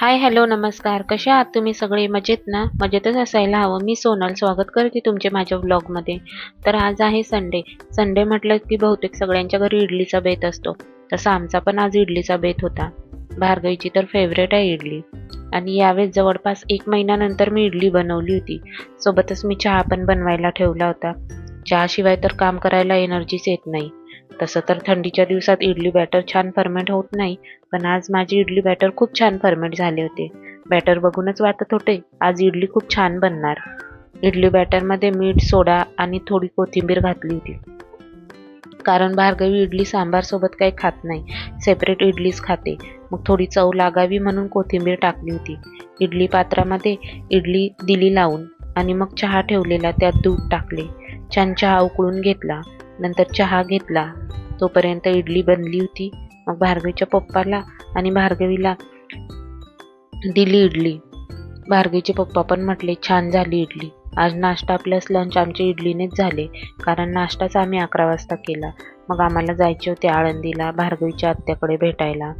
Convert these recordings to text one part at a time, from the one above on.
Hi hello नमस्कार. कशा आहात तुम्ही सगळे? मजेत ना? मजेतच असायला हवं. मी सोनल. स्वागत करते तुमचे माझ्या व्लॉगमध्ये तर आज आहे संडे संडे म्हटलं की बहुतेक सगळ्यांच्या घरी इडलीचा बेत असतो. तसा आमचा पण आज इडलीचा बेत होता. भार्गवीची तर फेवरेट आहे इडली. आणि यावेळेस जवळपास एक महिन्यानंतर मी इडली बनवली होती. सोबतच मी चहा पण बनवायला ठेवला होता. चहाशिवाय तर काम करायला एनर्जीच येत नाही. तसं तर थंडीच्या दिवसात इडली बॅटर छान फर्मेंट होत नाही पण आज माझी इडली बॅटर खूप छान फर्मेंट झाले होते. बॅटर बघूनच वाटत होते आज इडली खूप छान बनणार. इडली बॅटरमध्ये मीठ सोडा आणि थोडी कोथिंबीर घातली होती. कारण भार्गवी इडली सांबारसोबत काही खात नाही सेपरेट इडलीच खाते. मग थोडी चव लागावी म्हणून कोथिंबीर टाकली होती. इडली पात्रामध्ये इडली दिली लावून आणि मग चहा ठेवलेला त्यात दूध टाकले. छान चहा उकळून घेतला. नंतर चहा घेतला. तोपर्यंत इडली बनली होती. मग भार्गवीच्या पप्पाला आणि भार्गवीला दिली इडली. भार्गवीचे पप्पा पण म्हटले छान झाली इडली. आज नाश्ता प्लस लंच आमच्या इडलीनेच झाले. कारण नाश्ताच आम्ही अकरा वाजता केला. मग आम्हाला जायचे होते आळंदीला भार्गवीच्या आत्याकडे भेटायला.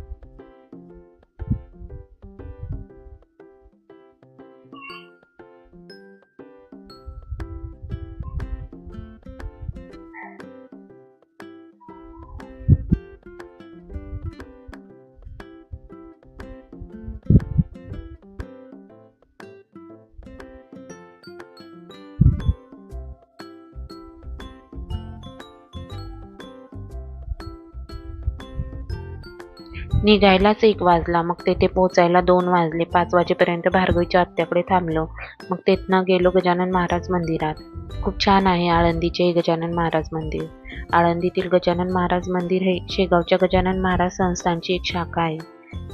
निघायलाच एक वाजला. मग तेथे पोचायला दोन वाजले. पाच वाजेपर्यंत भार्गवीच्या आत्याकडे थांबलो. मग तेथनं गेलो गजानन महाराज मंदिरात. खूप छान आहे आळंदीचे हे गजानन महाराज मंदिर. आळंदीतील गजानन महाराज मंदिर हे शेगावच्या गजानन महाराज संस्थांची एक शाखा आहे.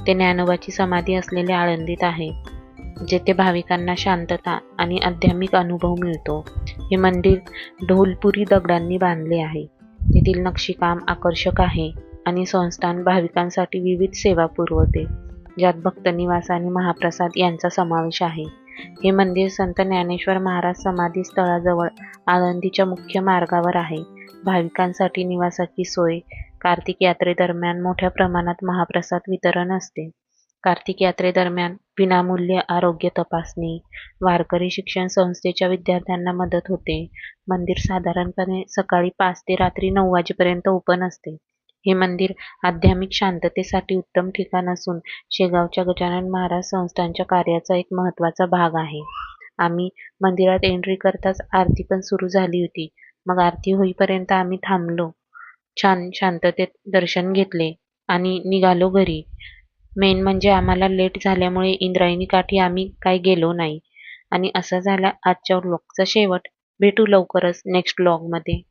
ते ज्ञानोबाची समाधी असलेल्या आळंदीत आहे जेथे भाविकांना शांतता आणि आध्यात्मिक अनुभव मिळतो. हे मंदिर ढोलपुरी दगडांनी बांधले आहे. तेथील नक्षीकाम आकर्षक आहे. आणि संस्थान भाविकांसाठी विविध सेवा पुरवते. ज्यात भक्त निवास आणि महाप्रसाद यांचा समावेश आहे. हे मंदिर संत ज्ञानेश्वर महाराज समाधी स्थळाजवळ आळंदीच्या मुख्य मार्गावर आहे. भाविकांसाठी निवासाची सोय कार्तिक यात्रेदरम्यान मोठ्या प्रमाणात महाप्रसाद वितरण असते. कार्तिक यात्रेदरम्यान विनामूल्य आरोग्य तपासणी वारकरी शिक्षण संस्थेच्या विद्यार्थ्यांना मदत होते. मंदिर साधारणपणे सकाळी पाच ते रात्री नऊ वाजेपर्यंत ओपन असते. हे मंदिर आध्यात्मिक शांततेसाठी उत्तम ठिकाण असून शेगावच्या गजानन महाराज संस्थांच्या कार्याचा एक महत्त्वाचा भाग आहे. आम्ही मंदिरात एंट्री करताच आरती पण सुरू झाली होती. मग आरती होईपर्यंत आम्ही थांबलो. छान शांततेत दर्शन घेतले आणि निघालो घरी. मेन म्हणजे आम्हाला लेट झाल्यामुळे इंद्रायणी काठी आम्ही काही गेलो नाही. आणि असं झालं आजच्या ब्लॉगचा शेवट. भेटू लवकरच नेक्स्ट ब्लॉगमध्ये